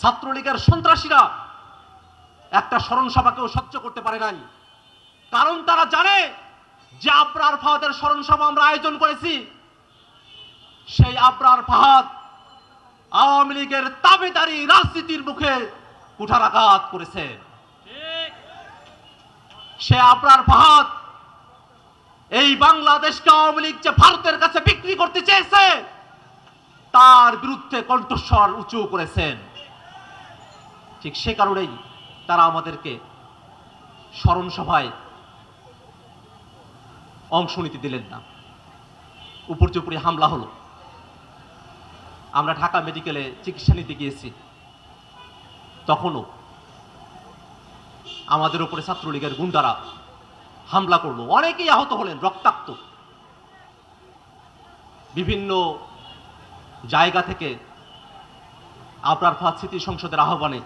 ছাত্রলীগের সন্ত্রাসীরা একটা স্মরণ সভাকেও সহ্য করতে পারে নাই। কারণ তারা জানে যে আবরার ফাহাদের স্মরণ সভা আমরা আয়োজন করেছি। সেই আবরার ফাহাদ আওয়ামী লীগের তাবেদারি রাজনীতির মুখে কুঠারাঘাত করেছে। সে আবরার ফাহাদ এই বাংলাদেশকে আওয়ামী লীগ যে ভারতের কাছে বিক্রি করতে চেয়েছে, তার বিরুদ্ধে কণ্ঠস্বর উঁচু করেছেন। ঠিক সে কারণেই তারা আমাদেরকে স্মরণ সভায় অংশ নিতে দিলেন না। উপর চুপুরি হামলা হলো। আমরা ঢাকা মেডিকেলে চিকিৎসা নিতে গিয়েছি। তখনও আমাদের উপরে ছাত্রলীগের গুন্ডারা হামলা করল। অনেকেই আহত হলেন, রক্তাক্ত। বিভিন্ন জায়গা থেকে আপনার ফাঁদ স্মৃতি সংসদের আহ্বানে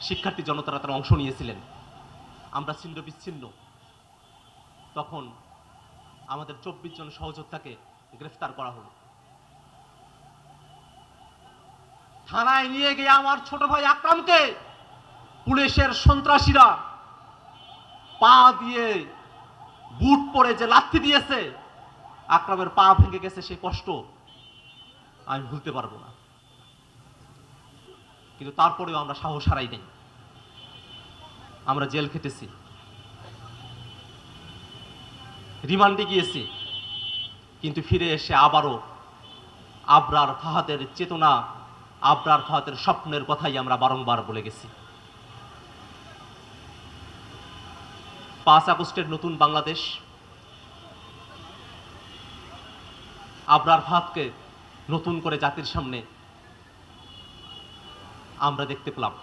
শিক্ষার্থী জনতারা তারা অংশ নিয়েছিলেন। আমরা ছিন্ন বিচ্ছিন্ন। তখন আমাদের চব্বিশ জন সহযোদ্ধাকে গ্রেফতার করা হলো। থানায় নিয়ে গিয়ে আমার ছোট ভাই আকরামকে পুলিশের সন্ত্রাসীরা পা দিয়ে বুট পরে যে লাথি দিয়েছে, আকরামের পা ভেঙে গেছে সেই কষ্ট আমি ভুলতে পারব না। কিন্তু তারপরেও আমরা সাহস হারাই নেই। আমরা জেল খেটেছি। রিমান্ডে গিয়েছি। কিন্তু ফিরে এসে আবারও আবরার ফাহাদের চেতনা, আবরার ফাহাদের স্বপ্নের কথাই আমরা বারংবার বলে গেছি। পাঁচ আগস্টের নতুন বাংলাদেশ। আবরার ফাহাদকে নতুন করে জাতির সামনে আমরা দেখতে পেলাম।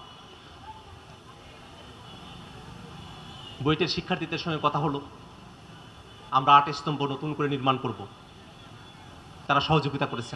বইটের শিক্ষার্থীদের সঙ্গে কথা হলো। আমরা আট স্তম্ভ নতুন করে নির্মাণ করব। তারা সহযোগিতা করেছেন।